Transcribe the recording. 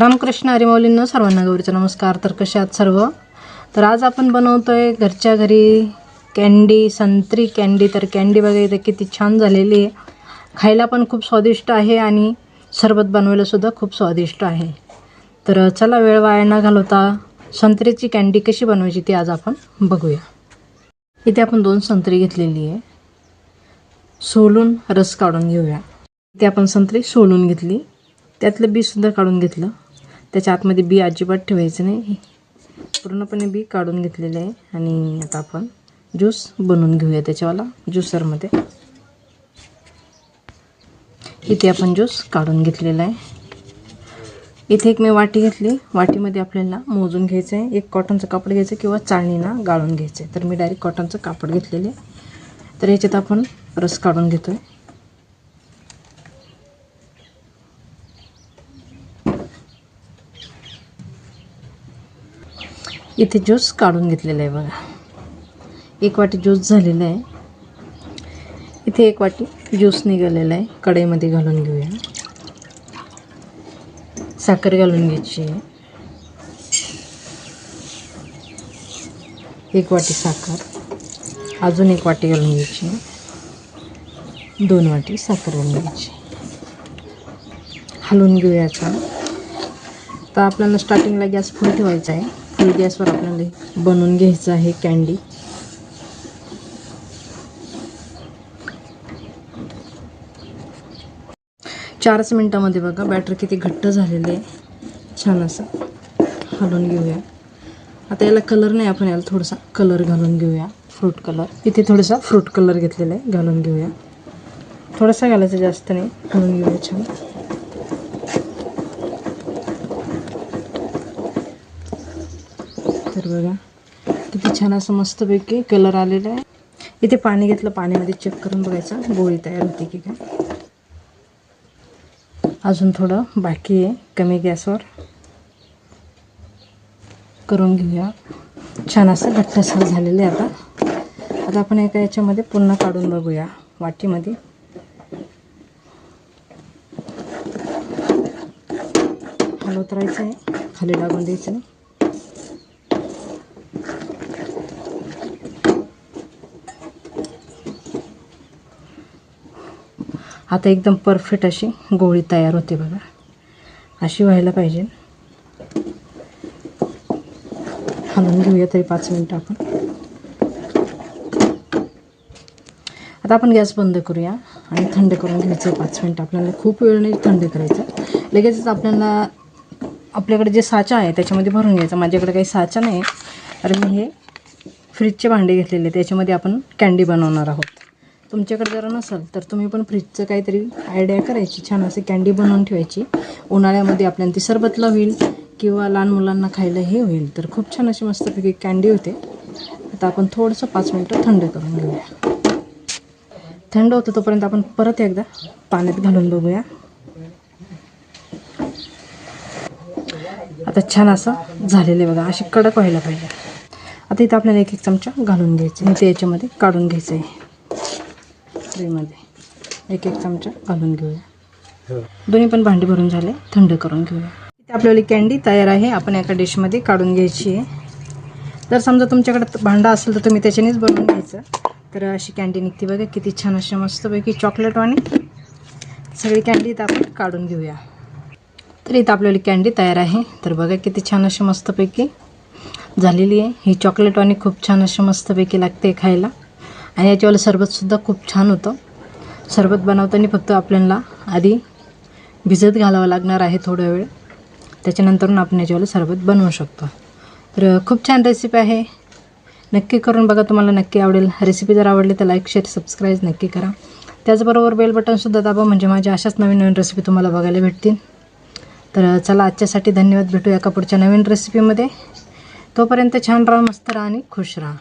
रामकृष्ण हरिमौलींनो सर्वांना गौरीचा नमस्कार. तर कसे आहात सर्व? तर आज आपण बनवतो आहे घरच्या घरी कॅन्डी संत्री कॅन्डी. तर कॅन्डी बघा इथे किती छान झालेली आहे. खायला पण खूप स्वादिष्ट आहे आणि सरबत बनवायलासुद्धा खूप स्वादिष्ट आहे. तर चला वेळ वाया न घालवता संत्र्याची कॅन्डी कशी बनवायची ती आज आपण बघूया. इथे आपण दोन संत्री घेतलेली आहे. सोलून रस काढून घेऊया. इथे आपण संत्री सोलून घेतली. त्यातलं बीसुद्धा काढून घेतलं. त्याच्या आतमध्ये बी अजिबात ठेवायचं नाही. पूर्णपणे बी काढून घेतलेलं आहे. आणि आता आपण ज्यूस बनवून घेऊया त्याच्यावाला ज्युसरमध्ये. इथे आपण ज्यूस काढून घेतलेला आहे. इथे एक मी वाटी घेतली. वाटीमध्ये आपल्याला मोजून घ्यायचं आहे. एक कॉटनचं कापड घ्यायचं किंवा चाळणीनं गाळून घ्यायचं आहे. तर मी डायरेक्ट कॉटनचं कापड घेतलेलं आहे. तर याच्यात आपण रस काढून घेतो आहे इथे ज्यूस काढून घेतलेला आहे बघा. एक वाटी ज्यूस झालेला आहे. इथे एक वाटी ज्यूस निघालेला आहे. कढईमध्ये घालून घेऊया. साखर घालून घ्यायची आहे. एक वाटी साखर. अजून एक वाटी घालून घ्यायची दोन वाटी साखर घालून घ्यायची हलवून घेऊया छान तर आपल्याला स्टार्टिंगला गॅस फुल ठेवायचा आहे. गॅसवर आपल्याला बनवून घ्यायचं आहे कॅन्डी चारच मिनटामध्ये बघा बॅटर किती घट्ट झालेले आहे. छान असं हलवून घेऊया. आता याला कलर नाही आपण याला थोडासा कलर घालून घेऊया. फ्रूट कलर इथे थोडासा फ्रूट कलर घेतलेला आहे घालून घेऊया. थोडासा घालायचा जास्त नाही घालून घेऊया छान. तर बघा. किती छान असं मस्तपैकी कलर आलेला आहे. इथे पाणी घेतलं पाण्यामध्ये चेक करून बघायचं. गोळी तयार होती की काय? अजून थोडं बाकी आहे कमी गॅसवर. करून घेऊया. छान असं घट्टसर झालेलं आहे आता. आता आपण एका याच्यामध्ये पुन्हा काढून बघूया वाटीमध्ये. हलवत राहायचं आहे. खाली लागून द्यायचं नाही. आता एकदम परफेक्ट अशी गोळी तयार होते बघा. अशी व्हायला पाहिजे. हलवून घेऊया तरी पाच मिनटं आपण. आता आपण गॅस बंद करूया आणि थंड करून घ्यायचं पाच मिनटं. आपल्याला खूप वेळ नाही थंड करायचं. लगेचच आपल्याला आपल्याकडे जे साचा आहे त्याच्यामध्ये भरून घ्यायचं. माझ्याकडे काही साचा नाही. तर मी हे फ्रीजचे भांडे घेतलेले त्याच्यामध्ये आपण कॅन्डी बनवणार आहोत. तुमच्याकडे जर नसेल तर तुम्ही पण फ्रीजचं काहीतरी आयडिया करायची छान अशी कॅन्डी बनवून ठेवायची. उन्हाळ्यामध्ये आपल्याला ती सरबतला होईल किंवा लहान मुलांना खायला हे होईल. तर खूप छान अशी मस्तपैकी कॅन्डी होते. आता आपण थोडंसं पाच मिनटं थंड करून घेऊया. थंड होतं तोपर्यंत आपण परत एकदा पाण्यात घालून बघूया. आता छान असं झालेलं आहे बघा अशी कडक व्हायला पाहिजे. आता इथं आपल्याला एक एक चमचा घालून घ्यायचं आणि ते याच्यामध्ये काढून घ्यायचं आहे. ट्रेमध्ये एक एक चमचा घालून घेऊया. दोन्ही पण भांडी भरून झाले थंड करून घेऊया. इथे आपल्याला कॅन्डी तयार आहे आपण एका डिशमध्ये काढून घ्यायची आहे. जर समजा तुमच्याकडे भांडा असेल तर तुम्ही त्याच्यानेच बनवून घ्यायचं. तर अशी कॅन्डी निघते बघा किती छान अशा मस्तपैकी चॉकलेटवाणी सगळी कॅन्डी इथं आपण काढून घेऊया. तर इथं आपल्याला कॅन्डी तयार आहे. तर बघा किती छान अशी मस्तपैकी झालेली आहे. ही चॉकलेटवाणी खूप छान अशी मस्तपैकी लागते खायला. आणि याच्यावालं सरबतसुद्धा खूप छान होतं. सरबत बनवताना फक्त आपल्याला आधी भिजत घालावं लागणार आहे थोडा वेळ. त्याच्यानंतरून आपण याच्यावालं सरबत बनवू शकतो. तर खूप छान रेसिपी आहे. नक्की करून बघा तुम्हाला नक्की आवडेल. रेसिपी जर आवडली तर लाईक शेअर सबस्क्राईब नक्की करा. त्याचबरोबर बेल बटनसुद्धा दाबा म्हणजे माझ्या अशाच नवीन नवीन रेसिपी तुम्हाला बघायला भेटतील. तर चला आजच्यासाठी धन्यवाद. भेटू एका पुढच्या नवीन रेसिपीमध्ये तोपर्यंत छान राहा मस्त राहा आणि खुश राहा.